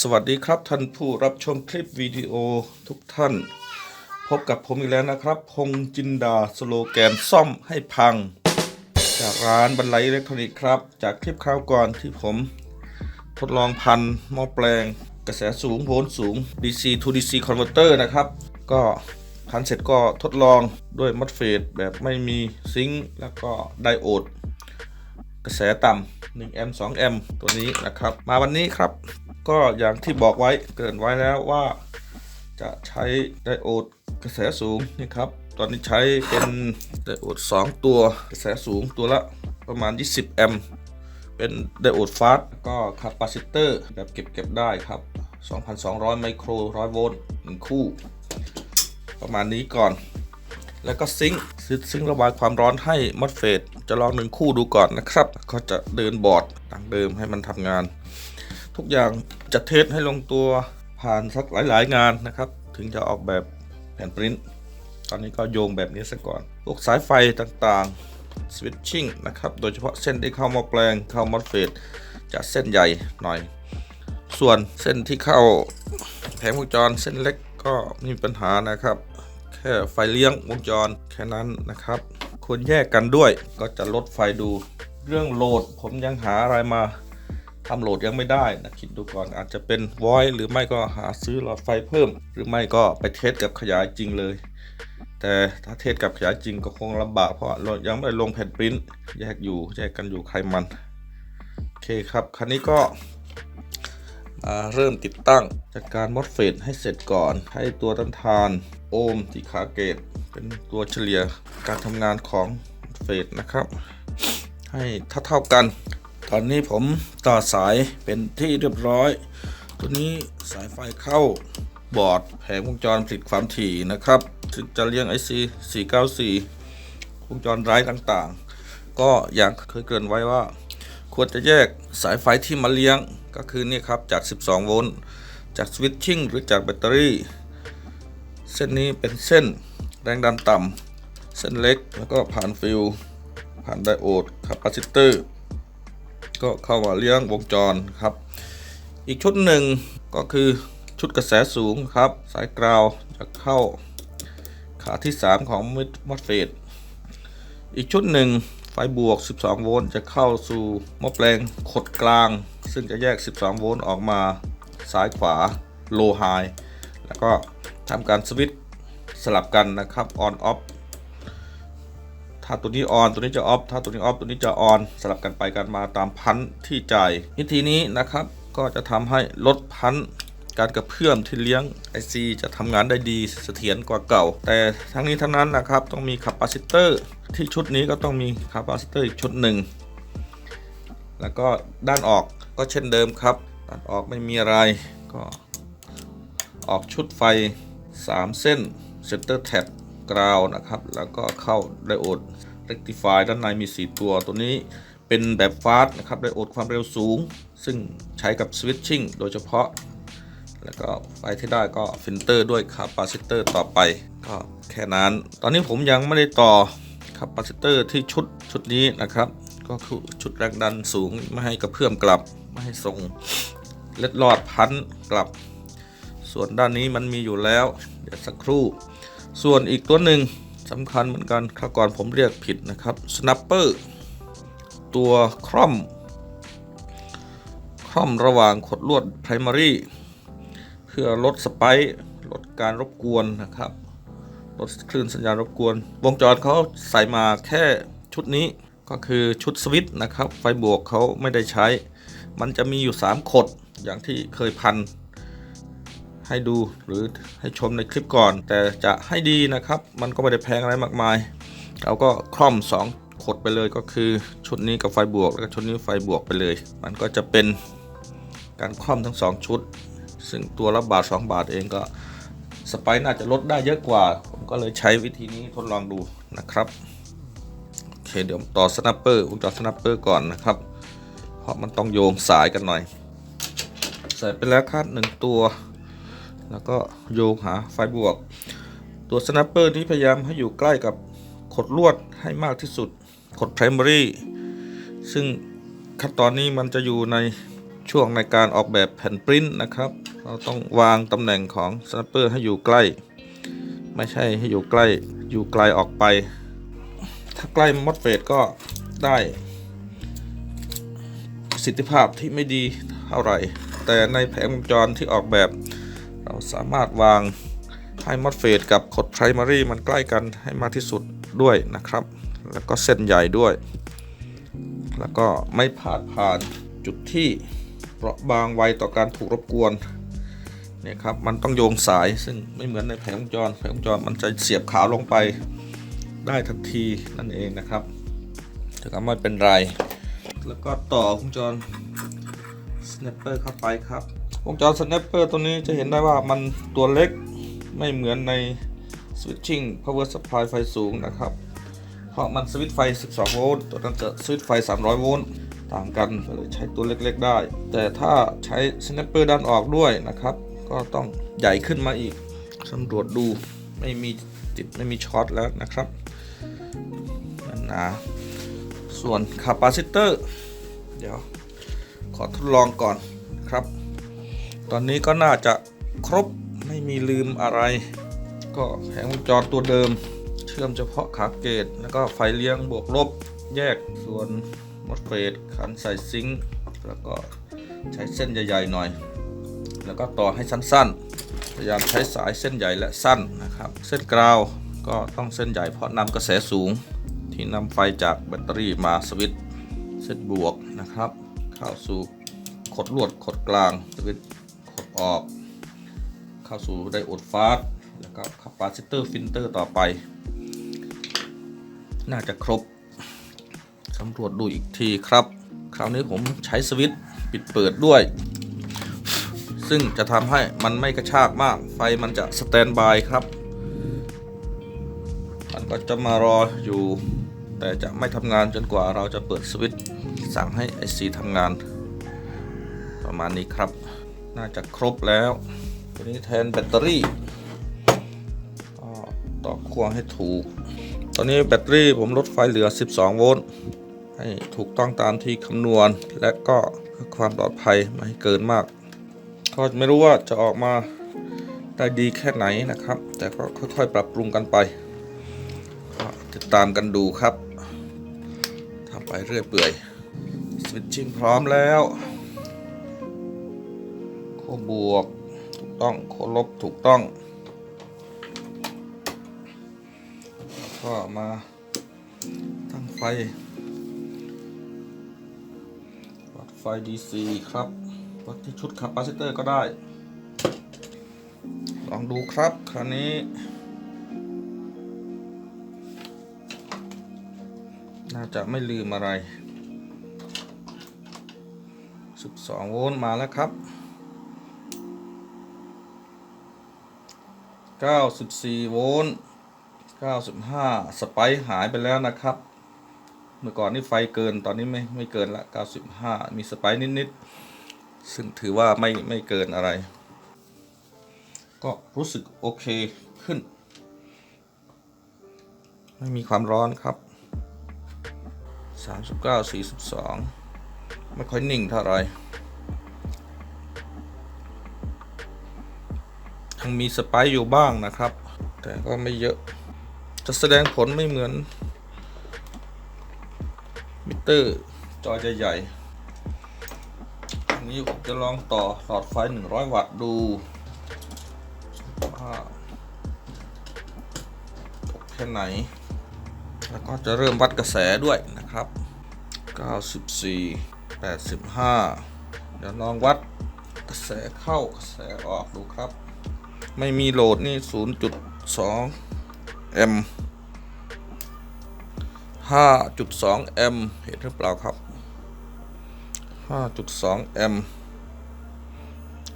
สวัสดีครับท่านผู้รับชมคลิปวิดีโอทุกท่าน พบกับผมอีกแล้วนะครับ พงจินดาสโลแกนซ่อมให้พัง จากร้านบรรลัยอิเล็กทรอนิกส์ครับ จากคลิปคราวก่อนที่ผมทดลองพันหม้อแปลง กระแสสูงโวลต์สูง DC to DC converter นะครับ ก็พันเสร็จก็ทดลองด้วยมัดเฟดแบบไม่มีซิงค์แล้วก็ไดโอด กระแสต่ำ1แอมป์2แอมป์ตัวนี้นะครับ มาวันนี้ครับ ก็อย่างที่บอกไว้เกินไว้แล้วว่า จะใช้ไดโอดกระแสสูงนี่ครับ ตอนนี้ใช้เป็นไดโอด 2 ตัวกระแสสูงตัวละประมาณ 20 แอมป์เป็นไดโอดฟาสต์ก็คาปาซิเตอร์แบบเก็บเก็บได้ครับ 2,200 ไมโคร 100 โวลต์หนึ่งคู่ ประมาณนี้ก่อน แล้วก็ซิงค์ซิซิงค์ระบายความร้อนให้มอสเฟตจะลองหนึ่งคู่ดูก่อนนะครับ ก็จะเดินบอร์ดดังเดิมให้มันทำงาน ทุกอย่างจะเทสให้ลงตัวผ่านสักหลาย ๆ งานนะครับ ถึงจะออกแบบแผ่นปริ้นตอนนี้ก็โยงแบบนี้ซะก่อนพวกสายไฟต่างๆสวิตชิ่งนะครับ โดยเฉพาะเส้นที่เข้ามาแปลงเข้ามอสเฟตจะเส้นใหญ่หน่อย ส่วนเส้นที่เข้าแผงวงจรเส้นเล็กก็ไม่มีปัญหานะครับ แค่ไฟเลี้ยงวงจรแค่นั้นนะครับควรแยกกันด้วยก็จะลดไฟดู เรื่องโหลดผมยังหาอะไรมา ทำโหลดยังไม่ได้นะคิดดูก่อนอาจจะเป็นวอยหรือไม่ก็หาซื้อหลอดไฟเพิ่ม หรือไม่ก็ไปเทสกับขยายจริงเลย แต่ถ้าเทสกับขยายจริงก็คงลำบากเพราะเรายังไม่ได้ลงแผ่นปริ้นแยกอยู่แยกกันอยู่ใครมันโอเคครับคันนี้ก็มาเริ่มติดตั้งจัดการมอสเฟตให้เสร็จก่อน ให้ตัวต้านทานโอห์มที่ขาเกต เป็นตัวเฉลี่ยการทำงานของเฟตนะครับ ให้เท่าเท่ากัน ตอนนี้ผมต่อสายเป็นที่เรียบร้อย ตัวนี้สายไฟเข้าบอร์ดแผงวงจรผลิตความถี่นะครับถึงจะเลี้ยง IC 494 วงจรไร้ต่างๆ ก็อย่างเคยเกริ่นไว้ว่า ควรจะแยกสายไฟที่มาเลี้ยงก็คือนี่ครับจาก 12 โวลต์จากสวิตชิ่งหรือจากแบตเตอรี่ เส้นนี้เป็นเส้นแรงดันต่ำเส้นเล็กแล้วก็ผ่านฟิลผ่านไดโอดคาปาซิเตอร์ ก็เข้ามาเลี้ยงวงจรครับ อีกชุดหนึ่งก็คือชุดกระแสสูงครับ สายกราวจะเข้าขาที่ 3 ของมอสเฟตอีกชุดหนึ่งไฟบวก 12 โวลต์จะเข้าสู่หม้อแปลงขดกลาง ซึ่งจะแยก 12 โวลต์ออกมาซ้ายขวาโลไฮแล้วก็ทำการสวิตช์สลับกันนะครับ on off ถ้าตัวนี้ออนตัวนี้จะออฟถ้าตัวนี้ออฟตัวนี้จะออนสลับกันไปกันมาตามพันธุ์ที่จ่ายวิธีนี้นะครับก็จะทำให้ลดพันธุ์การกระเพื่อมที่เลี้ยง IC จะทำงานได้ดีเสถียรกว่าเก่า แต่ทั้งนี้ทั้งนั้นนะครับต้องมีคาปาซิเตอร์ที่ชุดนี้ก็ต้องมีคาปาซิเตอร์อีกชุดหนึ่งแล้วก็ด้านออกก็เช่นเดิมครับด้านออกไม่มีอะไรก็ออกชุดไฟ 3 เส้นเซนเตอร์แท็บ กราวนะครับ แล้วก็เข้าไดโอด rectify ด้านในมี 4 ตัว ตัวนี้เป็นแบบฟาสต์นะครับ ไดโอดความเร็วสูง ซึ่งใช้กับ switching โดยเฉพาะ แล้วก็ไฟที่ได้ก็ฟิลเตอร์ด้วยคาปาซิเตอร์ต่อไป ก็แค่นั้น ตอนนี้ผมยังไม่ได้ต่อคาปาซิเตอร์ที่ชุดชุดนี้นะครับ ก็คือชุดแรงดันสูงไม่ให้กระเพื่อมกลับ ไม่ให้ส่งเล็ดลอดพันกลับ ส่วนด้านนี้มันมีอยู่แล้ว เดี๋ยวสักครู่ ส่วนอีกตัวหนึ่งสำคัญเหมือนกันคราก่อนผมเรียกผิดนะครับ snapper ตัวคร่อม คร่อมระหว่างขดลวด primary เพื่อลดสไปลดการรบกวนนะครับ ลดคลื่นสัญญาณรบกวน วงจรเขาใส่มาแค่ชุดนี้ก็คือชุดสวิตช์นะครับ ไฟบวกเขาไม่ได้ใช้ มันจะมีอยู่ 3 ขดอย่างที่เคยพัน ให้ดูหรือให้ชมในคลิปก่อน แต่จะให้ดีนะครับ มันก็ไม่ได้แพงอะไรมากมาย เราก็คล่อม 2 ขดไปเลยก็คือชุดนี้กับไฟบวก แล้วก็ชุดนี้ไฟบวกไปเลย มันก็จะเป็นการคล่อมทั้ง 2 ชุด ซึ่งตัวละบาท 2 บาทเองก็สไปน่าจะลดได้เยอะกว่า ผมก็เลยใช้วิธีนี้ทดลองดูนะครับโอเคเดี๋ยวต่อสนัปเปอร์วงจรสนัปเปอร์ก่อนนะครับ เพราะมันต้องโยงสายกันหน่อย ใส่ไปแล้วคาดหนึ่งตัว แล้วก็โยงหาไฟบวก ตัวสแนปเปอร์นี้พยายามให้อยู่ใกล้กับขดลวดให้มากที่สุด ขด primary ซึ่งขั้นตอนนี้มันจะอยู่ในช่วงในการออกแบบแผ่นปริ้นนะครับ เราต้องวางตำแหน่งของสแนปเปอร์ให้อยู่ใกล้ ไม่ใช่ให้อยู่ใกล้ อยู่ไกลออกไป ถ้าใกล้มอดเฟดก็ได้ประสิทธิภาพที่ไม่ดีเท่าไหร่ แต่ในแผงวงจรที่ออกแบบ เราสามารถวางให้มอดเฟดกับขดไพรมารีมันใกล้กันให้มากที่สุดด้วยนะครับ แล้วก็เส้นใหญ่ด้วย แล้วก็ไม่พาดผ่านจุดที่เปราะบางไวต่อการถูกรบกวนเนี่ยครับมันต้องโยงสายซึ่งไม่เหมือนในแผงวงจรแผงวงจรมันจะเสียบขาวลงไปได้ทันทีนั่นเองนะครับแต่ก็ไม่เป็นไร แล้วก็ต่อวงจร snapper เข้าไปครับ วงจร snapper ตัวนี้จะเห็นได้ว่ามันตัวเล็กไม่เหมือนใน switching power supply ไฟสูงนะครับ เพราะมันสวิตไฟ 12 โวลต์ตัวนั้นจะสวิตไฟ 300 โวลต์ต่างกันก็เลยใช้ตัวเล็กๆได้ แต่ถ้าใช้ snapper ด้านออกด้วยนะครับ ก็ต้องใหญ่ขึ้นมาอีกสำรวจดูไม่มีติดไม่มีช็อตแล้วนะครับนั่นนะส่วนคาปาซิเตอร์ เดี๋ยว ขอทดลองก่อนครับ ตอนนี้ก็น่าจะครบไม่มีลืมอะไร ก็แผงวงจรตัวเดิม เชื่อมเฉพาะขาเกต แล้วก็ไฟเลี้ยงบวกลบแยกส่วนมอสเฟตขันใส่ซิงค์แล้วก็ใช้เส้นใหญ่ๆหน่อย แล้วก็ต่อให้สั้นๆ พยายามใช้สายเส้นใหญ่และสั้นนะครับ เส้นกราวก็ต้องเส้นใหญ่เพราะนำกระแสสูง ที่นำไฟจากแบตเตอรี่มาสวิตช์เส้นบวกนะครับ เข้าสู่ขดลวดขดกลางสวิตช์ ออก เข้าสู่ไดโอดฟาสต์แล้วก็คาปาซิเตอร์ฟิลเตอร์ต่อไป น่าจะครบสำรวจดูอีกทีครับ คราวนี้ผมใช้สวิตช์ปิดเปิดด้วย ซึ่งจะทำให้มันไม่กระชากมาก ไฟมันจะสแตนบายครับ มันก็จะมารออยู่ แต่จะไม่ทำงานจนกว่าเราจะเปิดสวิตช์สั่งให้ IC ทำงาน ประมาณนี้ครับ น่าจะครบแล้วตัวนี้แทนแบตเตอรี่ก็ต่อขั้วให้ถูก ตอนนี้แบตเตอรี่ผมลดไฟเหลือ 12 โวลต์ให้ถูกต้องตามที่คำนวณ และก็เพื่อความปลอดภัยไม่ให้เกินมาก ก็ไม่รู้ว่าจะออกมาได้ดีแค่ไหนนะครับ แต่ก็ค่อยๆ ปรับปรุงกันไป ติดตามกันดูครับทำไปเรื่อยเปื่อยสวิตชิ่งพร้อมแล้ว โคบวก ถูกต้องโคลบถูกต้อง ก็มาตั้งไฟวัดไฟ DC ครับวัดที่ชุดคาปาซิเตอร์ก็ได้ ลองดูครับ คราวนี้น่าจะไม่ลืมอะไร 12 โวลต์มาแล้วครับ 94 โวลต์ 95 สไปค์หายไปแล้วนะครับ เมื่อก่อนนี่ไฟเกิน ตอนนี้ไม่ไม่เกินละ 95 มีสไปค์นิดๆ ซึ่งถือว่าไม่ไม่เกินอะไร ก็รู้สึกโอเคขึ้น ไม่มีความร้อนครับ 39 42 ไม่ค่อยนิ่งเท่าไหร่ ยังมีสไปค์อยู่บ้างนะครับ แต่ก็ไม่เยอะ จะแสดงผลไม่เหมือน มิเตอร์จอใหญ่ๆอันนี้ผมจะลองต่อหลอดไฟ 100 วัตต์ดูว่าตกแค่ไหน แล้วก็จะเริ่มวัดกระแสด้วยนะครับ 94 85 เดี๋ยวลองวัดกระแสเข้ากระแสออกดูครับ ไม่มีโหลดนี่ 0.2 แอม5.2 แอมเห็นหรือเปล่าครับ 5.2 แอม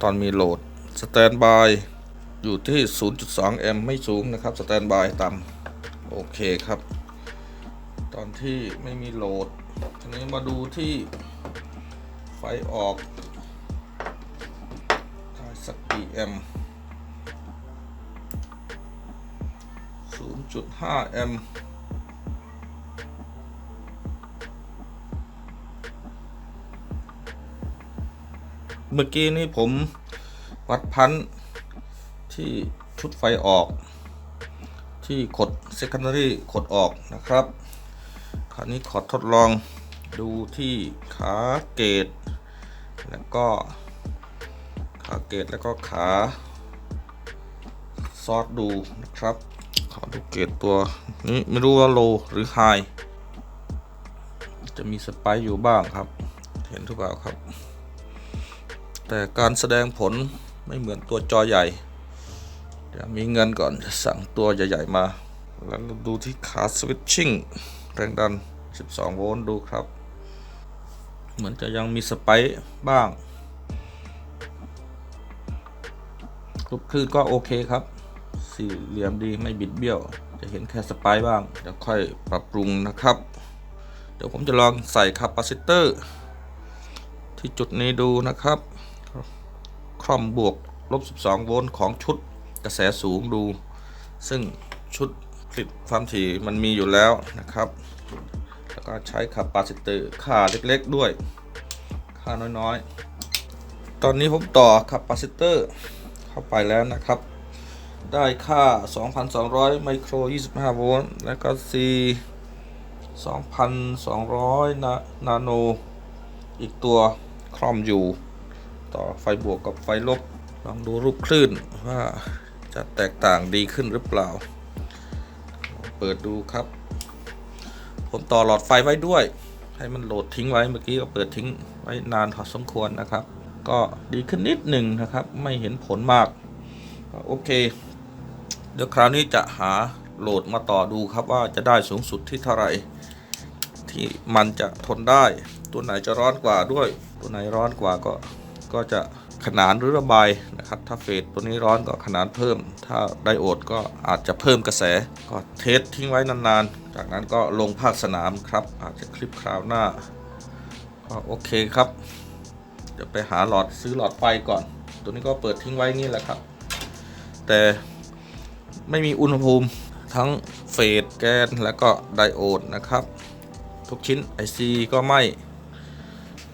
ตอนมีโหลดสแตนบายอยู่ที่ 0.2 แอมไม่สูงนะครับสแตนบายต่ำโอเคครับ ตอนที่ไม่มีโหลดทีนี้มาดูที่ไฟออกได้สักกี่แอมป์ 0.5 แอมป์เมื่อกี้นี้ผมวัดพันธ์ที่ชุดไฟออก ที่ขด secondary ขดออกนะครับ คราวนี้ขอทดลองดูที่ขาเกต แล้วก็ขาเกตแล้วก็ขาซอสดูนะครับ อดูเกตตัวนี้ไม่รู้ว่าโลหรือไฮจะมีสไปค์อยู่บ้างครับ เห็นทุกเปล่าครับ แต่การแสดงผลไม่เหมือนตัวจอใหญ่เดี๋ยวมีเงินก่อนจะสั่งตัวใหญ่ ๆ มา แล้วเราดูที่ขาสวิตชิ่งแรงดัน 12 โวลต์ดูครับ เหมือนจะยังมีสไปค์บ้างรูปคลื่นก็โอเคครับ สี่เหลี่ยมดีไม่บิดเบี้ยว จะเห็นแค่สปค์บ้างเดี๋ยวค่อยปรับปรุงนะครับ เดี๋ยวผมจะลองใส่คาปาซิเตอร์ ที่จุดนี้ดูนะครับ คล่อมบวกลบ 12 โวลต์ของชุดกระแสสูงดู ซึ่งชุดผลิตความถี่มันมีอยู่แล้วนะครับ แล้วก็ใช้คาปาซิเตอร์ค่าเล็กๆด้วย ค่าน้อยๆ ตอนนี้ผมต่อคาปาซิเตอร์เข้าไปแล้วนะครับ ได้ค่า 2,200 ไมโคร 25 โวลต์ แล้วก็ C 2,200 นานาโน อีกตัวคล่อมอยู่ ต่อไฟบวกกับไฟลบ ลองดูรูปคลื่นว่าจะแตกต่างดีขึ้นหรือเปล่า เปิดดูครับ ผมต่อหลอดไฟไว้ด้วย ให้มันโหลดทิ้งไว้เมื่อกี้ก็เปิดทิ้งไว้นานพอสมควรนะครับ ก็ดีขึ้นนิดหนึ่งนะครับ ไม่เห็นผลมาก โอเค ดี๋ยวคราวนี้จะหาโหลดมาต่อดูครับว่าจะได้สูงสุดที่เท่าไหร่ที่มันจะทนได้ ตัวไหนจะร้อนกว่าด้วย ตัวไหนร้อนกว่าก็ก็จะขนานหรือระบายนะครับ ถ้าเฟสตัวนี้ร้อนก็ขนานเพิ่ม ถ้าไดโอดก็อาจจะเพิ่มกระแส ก็เทสทิ้งไว้นานๆ จากนั้นก็ลงภาคสนามครับ อาจจะคลิปคราวหน้าก็โอเคครับเดี๋ยวไปหาหลอดซื้อหลอดไฟก่อน ตัวนี้ก็เปิดทิ้งไว้นี่แหละครับ แต่ ไม่มีอุณหภูมิทั้งเฟสแกนและก็ไดโอดนะครับ ทุกชิ้น IC ก็ไม่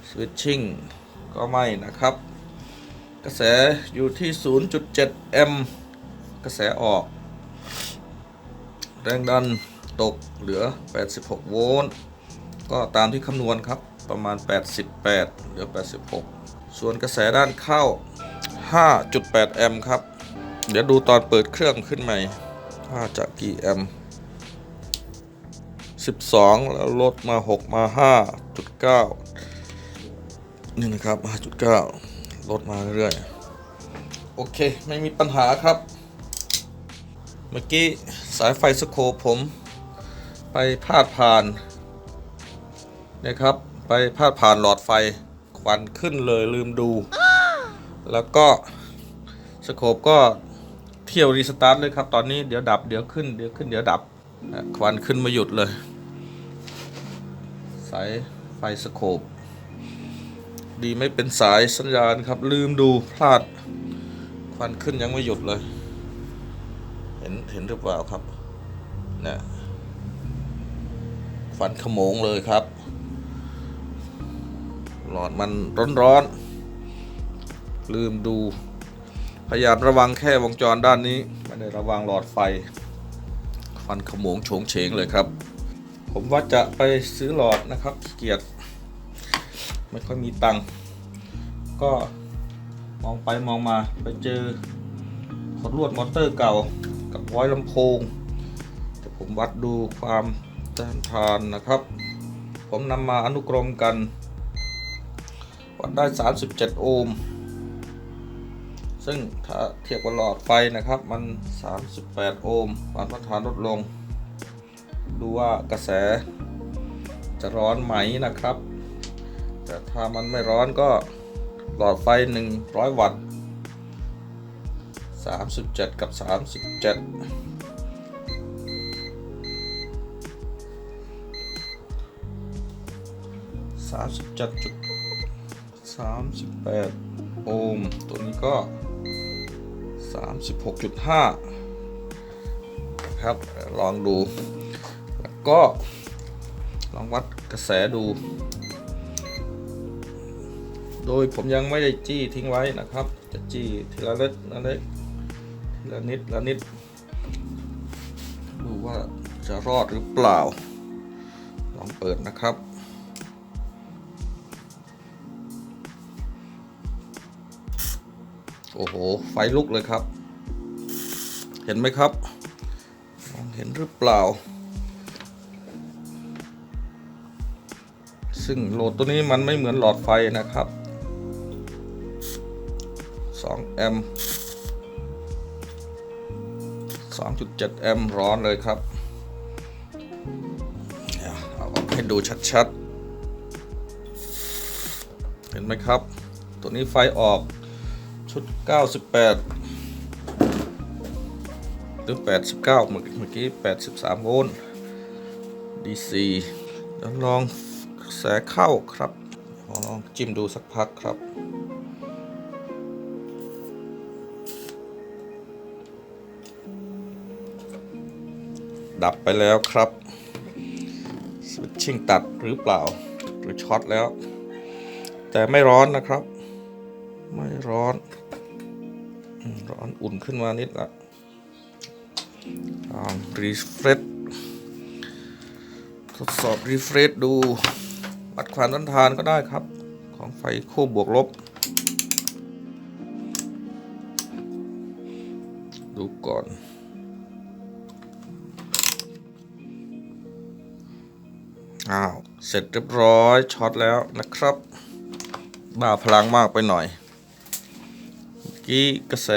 Switching ก็ไม่นะครับ กระแสอยู่ที่ 0.7แอมป์กระแสออก แรงดันตกเหลือ 86 โวลต์ก็ตามที่คำนวณครับประมาณ 88 เหลือ 86 ส่วนกระแสด้านเข้า 5.8 แอมป์ครับ เดี๋ยวดูตอนเปิดเครื่องขึ้นใหม่ว่าจะกี่แอมป์12 แล้วลดมา 6 มา 5.9 นี่นะครับ 5.9 ลดมาเรื่อยๆ โอเค ไม่มีปัญหาครับ เมื่อกี้สายไฟสโคผม ไปพาดผ่านนะครับ ไปพาดผ่านหลอดไฟควันขึ้นเลยลืมดู แล้วก็สโคปก็ เที่ยวรีสตาร์ทเลยครับ ตอนนี้เดี๋ยวดับเดี๋ยวขึ้นเดี๋ยวขึ้นเดี๋ยวดับควันขึ้นมาหยุดเลย สายไฟสโคปดีไม่เป็นสายสัญญาณครับ ลืมดูพลาด ควันขึ้นยังไม่หยุดเลย เห็นเห็นหรือเปล่าครับเนี่ยควันขโมงเลยครับ หลอดมันร้อนๆลืมดู พยายามระวังแค่วงจรด้านนี้ ไม่ได้ระวังหลอดไฟควันขโมงโฉงเฉงเลยครับ ผมว่าจะไปซื้อหลอดนะครับเกียจไม่ค่อยมีตังค์ก็มองไปมองมาไปเจอขดลวดมอเตอร์เก่ากับไว้ลำโพงแต่ผมวัดดูความต้านทานนะครับ ผมนำมาอนุกรมกัน วัดได้ 37 โอห์ม ซึ่งถ้าเทียบกับหลอดไฟนะครับ มัน 38 โอห์มความต้านทานลดลง ดูว่ากระแสจะร้อนไหมนะครับ แต่ถ้ามันไม่ร้อนก็หลอดไฟ 100 วัตต์ 37 กับ 37 37จุด38 โอห์มตัวนี้ก็ 36.5 ครับ ลองดู แล้วก็ ลองวัดกระแสดู โดยผมยังไม่ได้จี้ทิ้งไว้นะครับ จะจี้ทีละเล็กละเล็กทีละนิดละนิด ดูว่าจะรอดหรือเปล่า ลองเปิดนะครับ โอ้โห ไฟลุกเลยครับ เห็นไหมครับมองเห็นหรือเปล่า ซึ่งโหลดตัวนี้มันไม่เหมือนหลอดไฟนะครับ2แอมป์2.7 แอมป์ร้อนเลยครับ เอาออกให้ดูชัดๆ เห็นไหมครับ ตัวนี้ไฟออก ชุด 98 หรือ 89 เมื่อกี้ 83 โวลต์ DC เดี๋ยวลองแสเข้าครับอลองจิ้มดูสักพักครับดับไปแล้วครับสวิตชิ่งตัดหรือเปล่า หรือช็อตแล้ว แต่ไม่ร้อนนะครับ ไม่ร้อน ร้อนอุ่นขึ้นมานิดละลองรีเฟรชทดสอบรีเฟรชดู วัดความต้านทานก็ได้ครับ ของไฟคู่บวกลบ ดูก่อนอ้าว เสร็จเรียบร้อยช็อตแล้วนะครับ บ้าพลังมากไปหน่อย กี้กระแส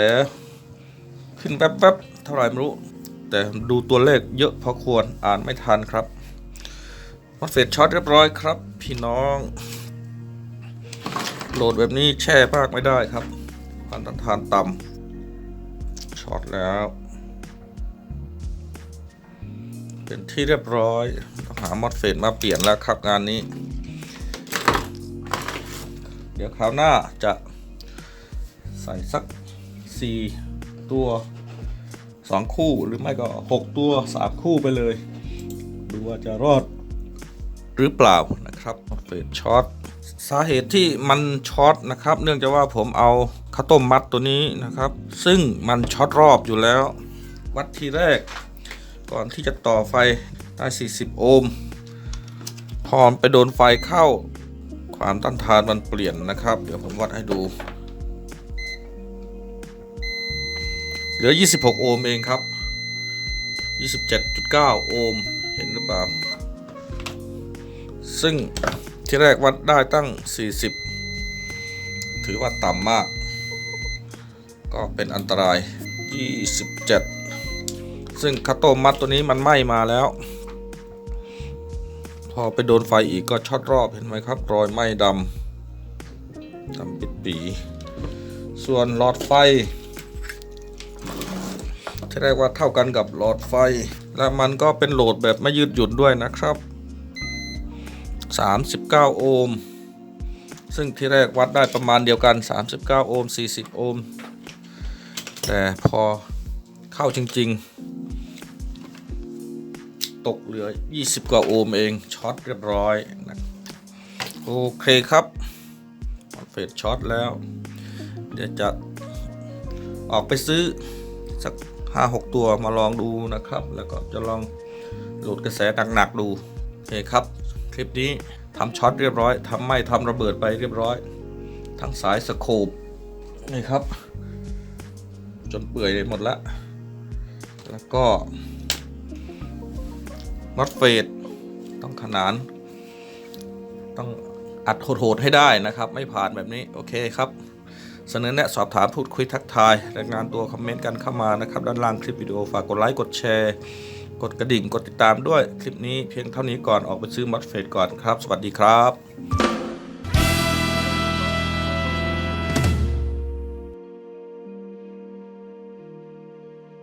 ขึ้นแป๊บๆเท่าไหร่ไม่รู้ แต่ดูตัวเลขเยอะพอควรอ่านไม่ทันครับมอสเฟตช็อตเรียบร้อยครับ พี่น้อง โหลดแบบนี้แช่มากไม่ได้ครับความต้านทานต่ำช็อตแล้ว เป็นที่เรียบร้อยหามอสเฟตมาเปลี่ยนแล้วครับงานนี้ เดี๋ยวคราวหน้าจะ ส่สัก 4 ตัว 2 คู่หรือไม่ก็ 6 ตัว 3 คู่ไปเลยดูว่าจะรอดหรือเปล่านะครับเฟตช็อตสาเหตุที่มันช็อตนะครับ เนื่องจากว่าผมเอาข้าวต้มมัดตัวนี้นะครับ ซึ่งมันช็อตรอบอยู่แล้ว วัดทีแรก ก่อนที่จะต่อไฟได้ 40 โอห์มพอไปโดนไฟเข้าความต้านทานมันเปลี่ยนนะครับ เดี๋ยวผมวัดให้ดู เหลือ 26 โอห์มเองครับ 27.9 โอห์มเห็นหรือเปล่า ซึ่งที่แรกวัดได้ตั้ง 40 ถือว่าต่ำมาก ก็เป็นอันตราย 27 ซึ่งคาโตมัดตัวนี้มันไหม้มาแล้ว พอไปโดนไฟอีกก็ช็อตรอบเห็นไหมครับ รอยไหม้ดำดำปิดปี ส่วนหลอดไฟ เรียกว่าเท่ากันกับหลอดไฟ และมันก็เป็นโหลดแบบไม่ยืดหยุ่นด้วยนะครับ 39 โอห์มซึ่งที่แรกวัดได้ประมาณเดียวกัน 39 โอห์ม 40 โอห์ม แต่พอเข้าจริง ๆ ตกเหลือ 20 กว่าโอห์มเอง ช็อตเรียบร้อยนะโอเคครับเฟดช็อตแล้ว เดี๋ยวจะออกไปซื้อสัก 5-6 ตัวมาลองดูนะครับ แล้วก็จะลองโหลดกระแสหนักๆดูโอเคครับ คลิปนี้ทำช็อตเรียบร้อยทำไม่ทำระเบิดไปเรียบร้อย ทั้งสายสโคปนี่ครับ จนเปื่อยหมดละแล้วก็มอสเฟดต้องขนาน ต้องอัดโหดๆให้ได้นะครับ ไม่ผ่านแบบนี้ โอเคครับ เสนอแนะสอบถามพูดคุยทักทายรายงานตัวคอมเมนต์กันเข้ามานะครับ ด้านล่างคลิปวิดีโอฝากกดไลค์กดแชร์ กดกระดิ่งกดติดตามด้วยคลิปนี้เพียงเท่านี้ก่อนออกไปซื้อมัสเฟดก่อนครับ สวัสดีครับ